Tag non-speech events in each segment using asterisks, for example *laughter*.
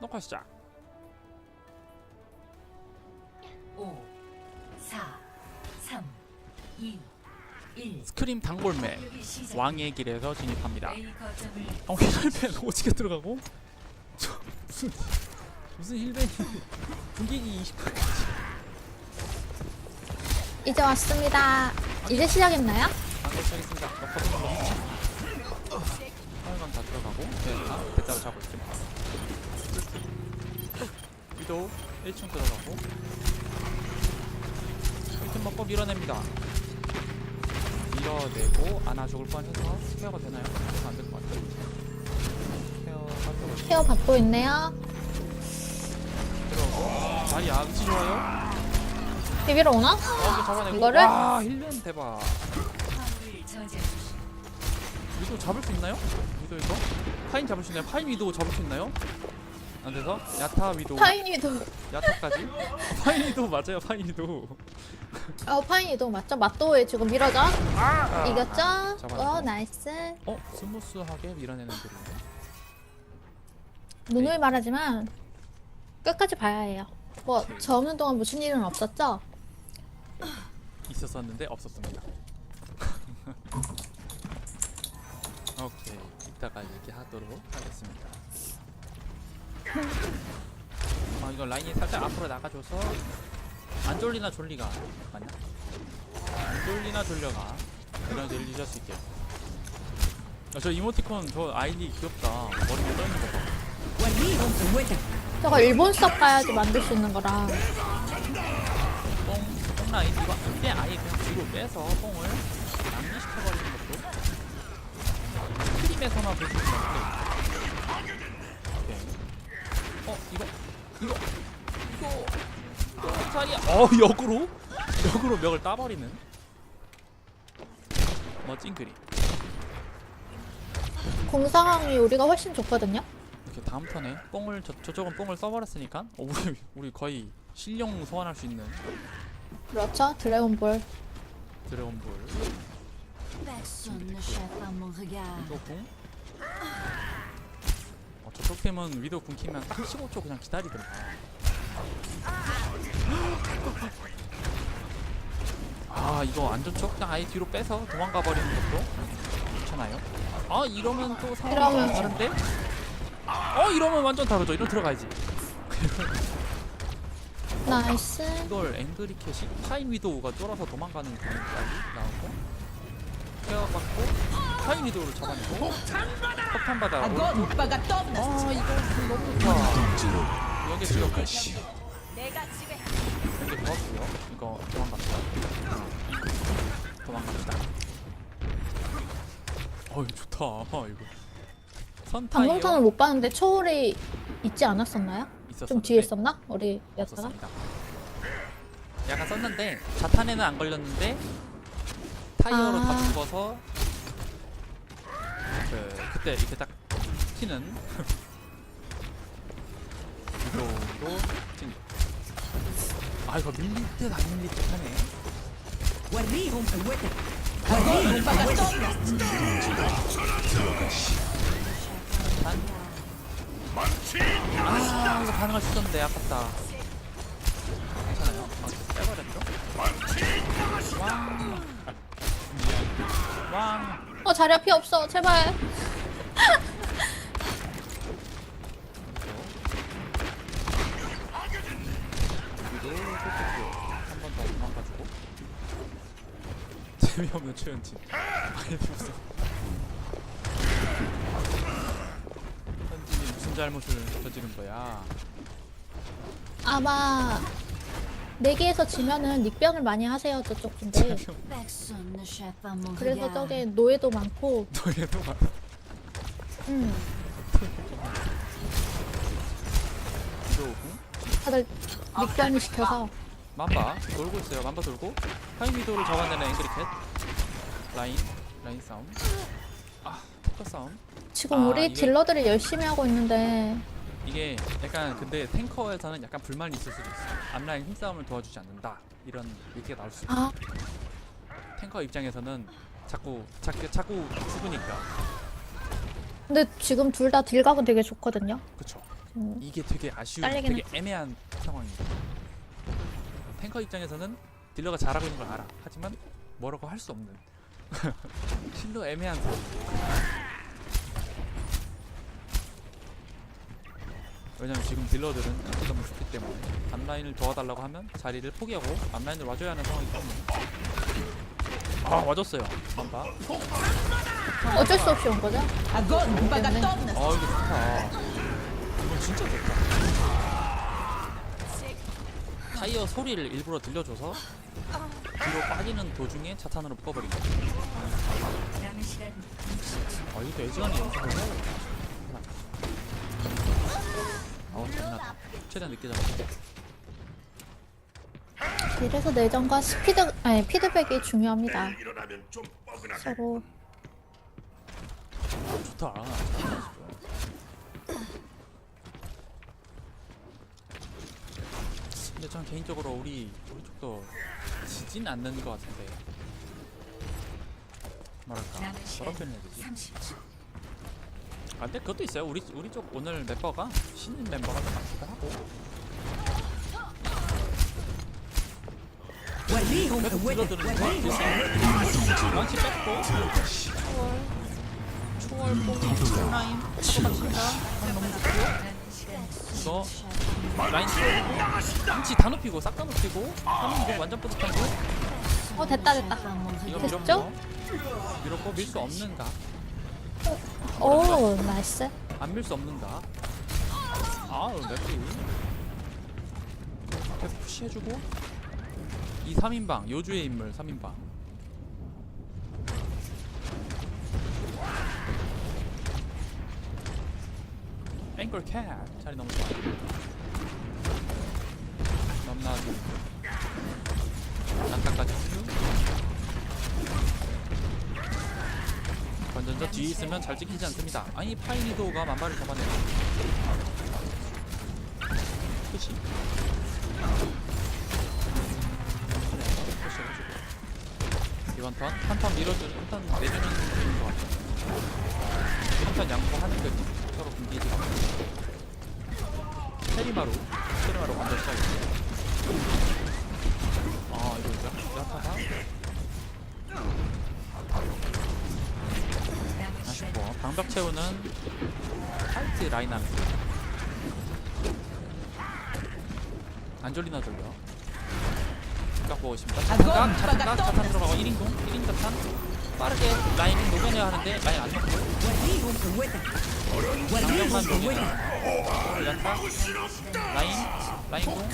녹화 시작. 5, 4, 3, 2, 1. 스크림 시작. 왕의 길에서 진입합니다. 어 힐벤 *laughs* 오지게 들어가고 저 무슨 무슨 힐벤이 분기기 28. 이제 왔습니다. 이제 시작했나요? 방금 시작했습니다. 어, 버튼 눌러. 화요감 다 들어가고 네, 대자로 잡고 있습니다. 위도 1층 들어가고 1층 먹고 밀어냅니다. 밀어내고 안아 죽을 뻔해서 스페어가 되나요? 안될 것 같아요. 스페어가 들어가고 케어 받고 있네요. 들어오고 자리 아주 좋아요. 비비러 오나? 어, 이거 잡아내고 이거를? 와 힐벤 대박. 위도 잡을 수 있나요? 위도 이거? 파인 잡을 수 있나요? 파인 위도 잡을 수 있나요? 안 돼서 야타 위도 파인이도 야타까지? *laughs* 어, 파인 위도 맞아요 파인 위도 어 파인이도 맞죠? 맞도에 지금 밀어줘. 이겼죠? 잡아내고. 어 나이스. 어? 스무스하게 밀어내는 그림인데 누누이 말하지만 끝까지 봐야 해요. 뭐 저 없는 동안 무슨 일은 없었죠? 있었었는데 없었습니다 *laughs* 오케이 이따가 얘기하도록 하겠습니다 아 이거 라인이 살짝 앞으로 나가줘서 안 졸리나 졸리가. 맞나? 안 졸리나 졸려가. 데 리셔 수 있게. 아, 저 이모티콘 저 아이디 귀엽다. 머리 에 떠있는 거 봐. 저거 일본 섭 가야지 만들 수 있는 거라. 뽕, 뽕 라인 이거 이때 아예 그냥 뒤로 빼서 뽕을 낭비시켜버리는 것도 크림에서만 볼수 있는 오케이 어 이거 이거 이거 이거 자리야 어 역으로 역으로 멱을 따버리는 멋진 그림 공상황이 우리가 훨씬 좋거든요. 이렇게 다음 턴에 뽕을 저, 저쪽은 뽕을 써버렸으니까 어, 우리 우리 거의 실용 소환할 수 있는 그렇죠? 드래곤볼. 드래곤볼 Personne ne chatte à mon regard. 위도 궁? 어, 저쪽 팀은 위도 궁 키면 딱 15초 그냥 기다리더라. 아 이거 안 좋죠? 그냥 아예 뒤로 빼서 도망가 버리는 것도 괜찮아요. 아 이러면 또 상황이 다른데? 어 이러면 완전 다르죠. 이러 들어가야지. 나이스. 이걸 앵그리켓이 파인 위도우가 쫄아서 도망가는 장면까지 나오고 받고 파인 위도우를 잡아내고 폭탄 받아 아 이거 너무 좋아 여기 지금 여기 좋았고요. 이거 도망갑시다. 도망갑시다. 어 이거 좋다. 이거. 선타이어 방송턴을 못 봤는데 초월이 있지 않았었나요? 좀 뒤에 있었나? 우리? 없었습니다. 약간 썼는데 자탄에는 안 걸렸는데 타이어로 다 아. 죽어서 그 그때 이렇게 딱 튀는 *laughs* 이거로 튕겨. 아 이거 밀릴 듯안 밀릴 듯 하네. 단. 아 이거 가능할 수 있었는데 아깝다. 괜찮아요? 아, 빼버렸죠? 왕. 왕. 어 자리 앞이 없어 제발. 여기도 한번 더 도망가주고. 재미없는 최현진. 많이 들었어. 현진이 무슨 잘못을 저지른 거야? 아마 내기에서 지면은 닉변을 많이 하세요 저쪽 mon 그래서. 저게 노예도 많고. 너희도 말. 음. 위도우 다들 닉변을 시켜서. 맘바 돌고 있어요. 맘바 돌고 하이 위도를 잡아내는 앵그리켓 라인 라인 싸움. 아 토커 싸움. 지금 아, 우리 이게- 딜러들이 열심히 하고 있는데 이게 약간 근데 탱커에서는 약간 불만이 있을 수도 있어요. 앞라인 힘싸움을 도와주지 않는다 이런 얘기가 나올 수 있어요. 아 탱커 입장에서는 자꾸 자꾸 자꾸 죽으니까 근데 지금 둘 다 딜각은 되게 좋거든요. 그쵸. 음, 이게 되게 아쉬운 딸리기는 되게 애매한 상황입니다. 탱커 입장에서는 딜러가 잘하고 있는 걸 알아. 하지만 뭐라고 할 수 없는 *laughs* 실로 애매한 상황. 왜냐면 지금 딜러들은 너무 좋기 때문에 앞라인을 도와달라고 하면 자리를 포기하고 앞라인을 와줘야 하는 상황이기 때문에. 아 와줬어요. 반바. 어쩔 수 없이 온 거죠? 아 이거 좋다. 이건 진짜 좋다. 타이어 소리를 일부러 들려줘서 뒤로 빠지는 도중에 차탄으로 묶어버린 거죠. 아 이것도 애지간히 연습을 해야겠다 아우 재미나다. 최대한 늦게 잡았어 이래서 내전과 스피드, 아니, 피드백이 중요합니다. 서로. 좋다. 근데 전 개인적으로 우리 우리 쪽도 지진 않는 것 같은데. 뭐랄까? 뭐라 표현해야 되지? 아, 근데 그것도 있어요. 우리 우리 쪽 오늘 멤버가 신인 멤버가 좀 많기도 하고. 계속 들어드는 거야. 런치 뺐고. 초월, 초월봉, 라임, 쳐다봅니다. 너무 좋고. 이거 라인 치고, 런치 다 높이고, 싹 다 높이고, 하면 이거 완전 뿌듯한 거. 어 됐다 됐다. 이거 밀었고, 됐죠? 밀었고 밀 수 없는가. 어, 오, 나이스. 안밀 수 없는가 아우 맵기 계속 푸시해주고. 이 3인방 요주의 인물 3인방. 앵글 캣 자리 너무 좋아. 넘나도 난타까지 쓰 고 건전저 뒤에 있으면 잘 찍히지 않습니다. 아니 파이니도가 만발을 잡아내요 그치? 이번 턴 한턴 밀어주는 한턴 내주는 느낌인 것 같아요. 한턴 양보하는 거지 서로 분기지 마 세리마루 세리마루 먼저 시작했어요. 아 이거 야- 야타가 장벽 채우는 타이트 라인업입니다. 안졸리나 졸려. 각각 보고십니다. 각각 자탄각 자탄 들어가고 1인공 1인 자탄 빠르게 라인 녹여내야 하는데 라인 안 녹고 장벽만 녹이는 약타 라인 라인 공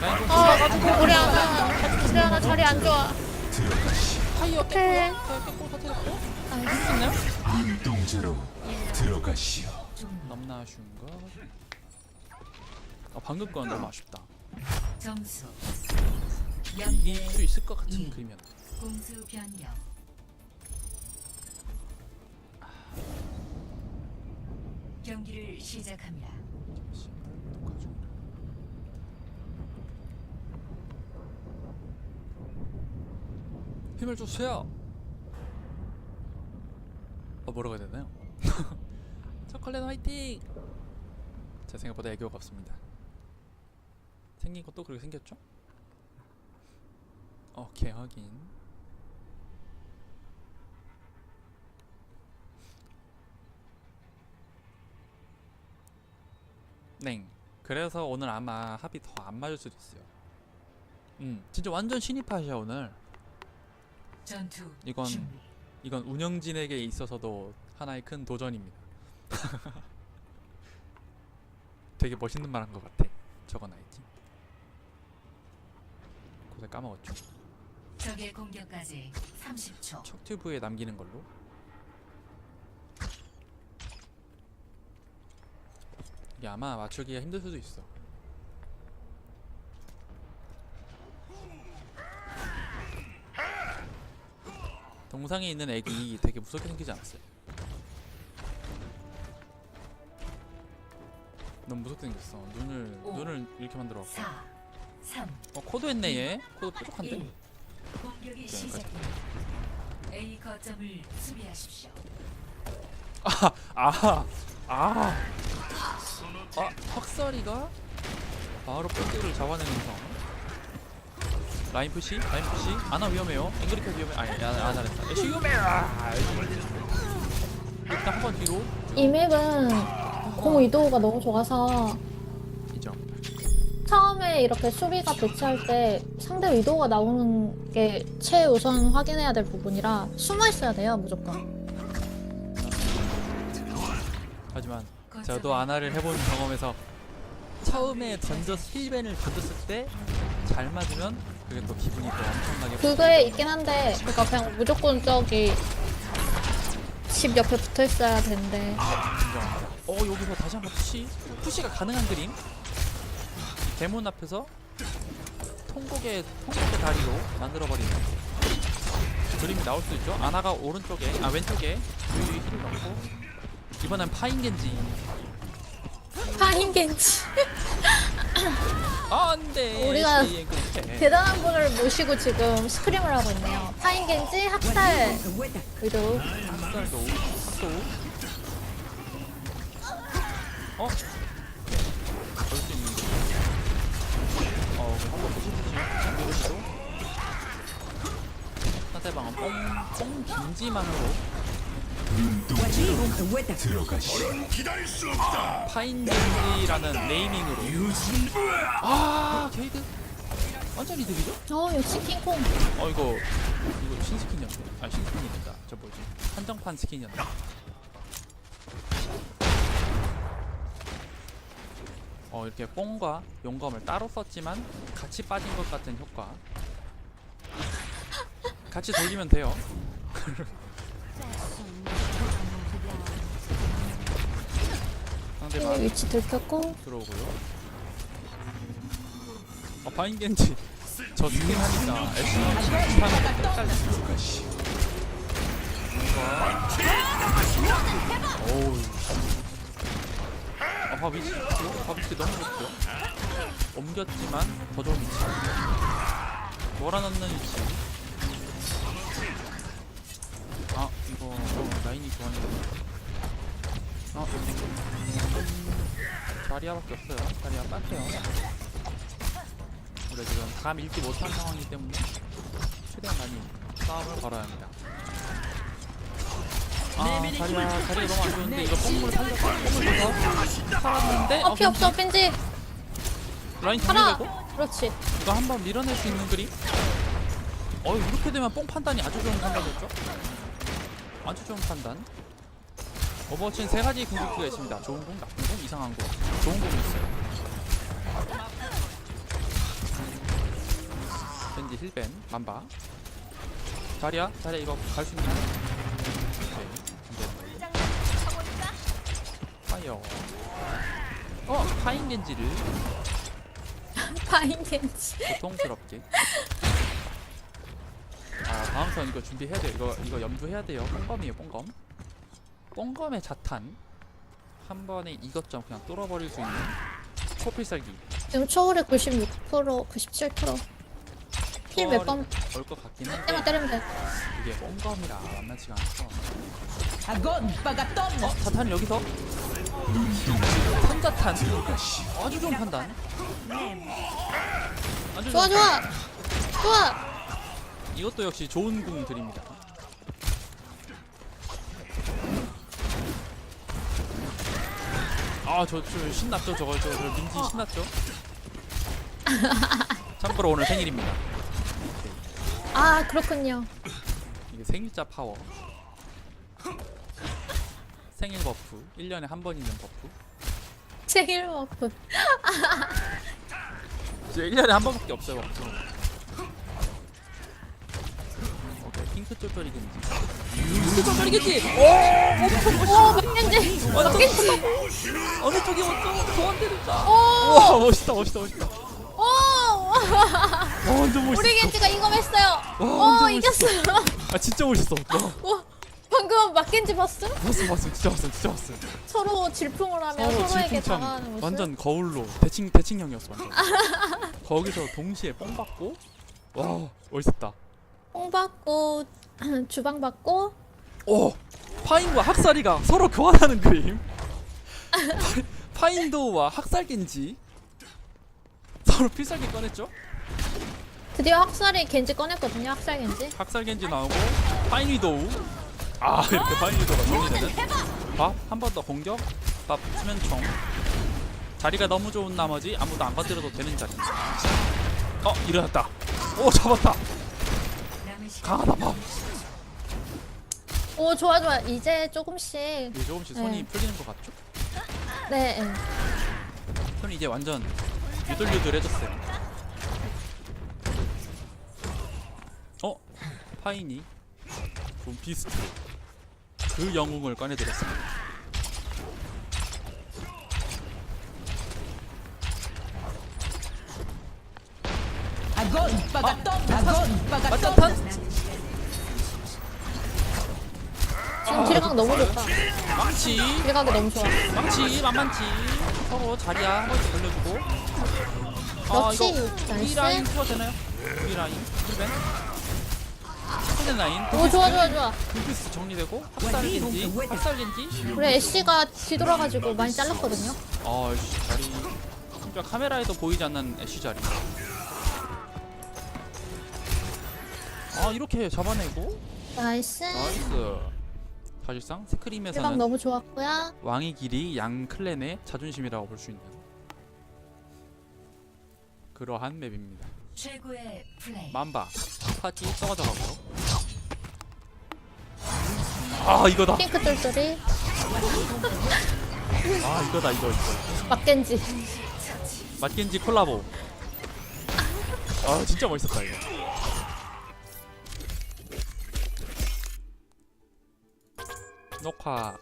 라인 공 아, 나도 그 우리 하나. 우리 하나 자리 안 좋아. 타이어 깨고 타이어 깨고 터뜨렸고 아, 있나요? 눈동자로 들어가시오. 너무나 아쉬운 거 아, 방금 건 너무 아쉽다 점수 이길 수 있을 것 같은 이. 그림이었는데 공수 변경 경기를 시작합니다. 힘을 주세요. 어 뭐라고 해야 되나요? *laughs* 초콜릿 화이팅! 제 생각보다 애교가 없습니다. 생긴 것도 그렇게 생겼죠? 오케이 확인. 네. 그래서 오늘 아마 합이 더 안 맞을 수도 있어요. 음, 진짜 완전 신입하시야 오늘. 전투 이건 준비. 이건 운영진에게 있어서도 하나의 큰 도전입니다. *laughs* 되게 멋있는 말 한 것 같아. 적어놔야지. 고세 까먹었죠. 적의 공격까지 30초. 척튜브에 남기는 걸로. 이게 아마 맞추기가 힘들 수도 있어. 동상에 있는 애기 되게 무섭게 생기지 않았어요? 너무 무섭게 생겼어. 눈을 오. 눈을 이렇게 만들어. 4 3 어 코드 했네 얘. 코드 뾰족한데. 1 공격이 시작됩니다. A 거점을 수비하십시오. 아, 아, 아 턱서리가 바로 뼈대를 잡아내면서 라인 푸시? 라인 푸시? 아나 위험해요. 앵그리카 위험해. 아니 아나 아나랬다. 애쉬 위험해라 일단 한 번 뒤로. 이 맵은 공 이도가 너무 좋아서 인정. 처음에 이렇게 수비가 배치할 때 상대 의도가 나오는 게 최우선 확인해야 될 부분이라 숨어 있어야 돼요 무조건. 하지만 저도 아나를 해본 경험에서 처음에 던져 힐벤을 던졌을 때 잘 맞으면 그게 또 기분이 또 엄청나게 그거에 있긴 한데 그러니까 그냥 무조건 저기 집 옆에 붙어 있어야 되는데 인정합니다. 어 여기서 다시 한번 푸시? 푸시가 가능한 그림? 대문 앞에서 통곡의 통곡의 다리로 만들어 버리는 그림이 나올 수 있죠. 아나가 오른쪽에 아 왼쪽에 유리 힐을 넣고 이번엔 파인 겐지. 파인 겐지. 아, 안돼 우리가 대단한 분을 모시고 지금 스크림을 하고 있네요. 파인 겐지 학살 의도 학살도 어? 볼수 있는 거. 어, 한번 보시죠. 상대방은 뽕, 뽕 김지만으로 눈동자로 들어가시오. 파인겐지라는 네이밍으로. 아 게이드? 완전 이득이죠? 어 역시 킹콩. 어 이거 이거 신스킨이었네 아 신스킨이 된다 저 뭐지? 한정판 스킨이었네 어 이렇게 뽕과 용검을 따로 썼지만 같이 빠진 것 같은 효과. 같이 돌리면 돼요 *laughs* 상대방 위치 들켰고 들어오고요. 어 바인 겐지 저 스킨 하니까 애쉬랑 비슷하는 거 헷갈려. 들어가시오. 어우. 아 바비치 바비치 너무 좋죠. 옮겼지만 더 좋은 위치. 몰아넣는 위치. 아 이거 어, 라인이 좋아하는데. 아 자리아밖에 없어요. 자리아 빡해요. 우리 지금 감 읽지 못한 상황이기 때문에 최대한 많이 싸움을 걸어야 합니다. 아 자리아 자리가 너무 안 좋은데 이거 뽕물 살려서 뽕물 줘서 살았는데 어 피 없어 벤지 라인 살아 정리되고 그렇지 이거 한 번 밀어낼 수 있는 그림? 어 이렇게 되면 뽕 판단이 아주 좋은 판단이었죠? 아주 좋은 판단 오버워치는 세 가지 궁극기가 있습니다 좋은 궁, 나쁜 궁, 이상한 궁 좋은 궁이 있어요 밴디 힐벤, 만바 자리야? 자리야 이거 갈 수 있나? 오케이 안돼 파이어 어! 파인 겐지를 파인 겐지 고통스럽게. 아 다음 턴 이거 준비해야 돼요. 이거 이거 염두해야 돼요. 뽕검이에요, 뽕검. 뽕검의 자탄 한 번에 이것점 그냥 뚫어버릴 수 있는 초필살기. 지금 초월이 96% 97%힐 몇번 올것 같긴 때만 한데 때리면 돼 이게 뽕검이라 만나지가 않아서. 어 자탄 여기서 들어가시오. 아주 좋은 판단. 아주 좋아 좋아 좋아 이것도 역시 좋은 궁 드립니다. 아, 저, 저 신났죠, 저거, 저, 저 민지 신났죠? *laughs* 참고로 오늘 생일입니다. 아 그렇군요 이게 생일자 파워. 생일 버프, 1년에 한 번 있는 버프. 생일 버프 저 1년에 한 번밖에 없어요, 버프. 오케이, 핑크 쫄쫄이겠지. 핑크 쫄쫄이겠지! 오 막겐지 막겐지 어느 쪽이 먼저 소원 때렸다. 오 와, 멋있다, 멋있다, 멋있다. 오! 와, 완전 멋있어. 우리 겐지가 이거 했어요. 와, 오, 완전 이겼어요. 아 진짜 멋있어. 와, 와, 방금 막겐지 봤어? 봤어 봤어 진짜 봤어 진짜 봤어. 서로 질풍을 하며 서로 서로에게 질풍참 당하는 모습. 완전 거울로 대칭 대칭형이었어 완전. 거기서 동시에 뽕 받고 와 멋있었다. 뽕 받고 주방 받고 오 파인과 학살이가 서로 교환하는 그림. *laughs* 파- 파인도우와 학살겐지 서로 필살기 꺼냈죠? 드디어 학살이 겐지 꺼냈거든요. 학살 겐지. 학살겐지 나오고 파인위도우 아 이렇게 파인위도우가 정리되는 밥 한 번 더 공격 밥 수면총 자리가 너무 좋은 나머지 아무도 안 건드려도 되는 자리 어 일어났다 오 잡았다 강하다 밥오 좋아 좋아. 이제 조금씩. 이제 조금씩 손이 네. 풀리는 것 같죠? 네. 네. 손이 이제 완전 유들유들해졌어요 어? 파인이 좀 비스트 그 영웅을 꺼내드렸습니다 맞짱탄 지금 딜각 너무 좋다. 망치 딜각이 너무 좋아. 망치 만만치 서로 자리야 한 번씩 걸려주고 아 역시 이거 이 라인 나이스. 풀어도 되나요? 이 라인 힐벤 스는 라인 오 좋아 좋아 좋아. 둠피스 정리되고 학살겐지 학살겐지 우리 애쉬가 뒤돌아가지고 많이 잘랐거든요. 아 애쉬 자리 진짜 카메라에도 보이지 않는 애쉬 자리 아 이렇게 잡아내고 나이스. 나이스 사실상 스크림에서는 너무 좋았고요. 왕의 길이 양 클랜의 자존심이라고 볼 수 있는 그러한 맵입니다. 최고의 플레이. 맘바 파티 썩어져 가고 아 이거다. 핑크 똘똘이. 아 이거다 이거 이거. 막겐지. 맛겐지 콜라보. 아 진짜 멋있었다 이거 녹화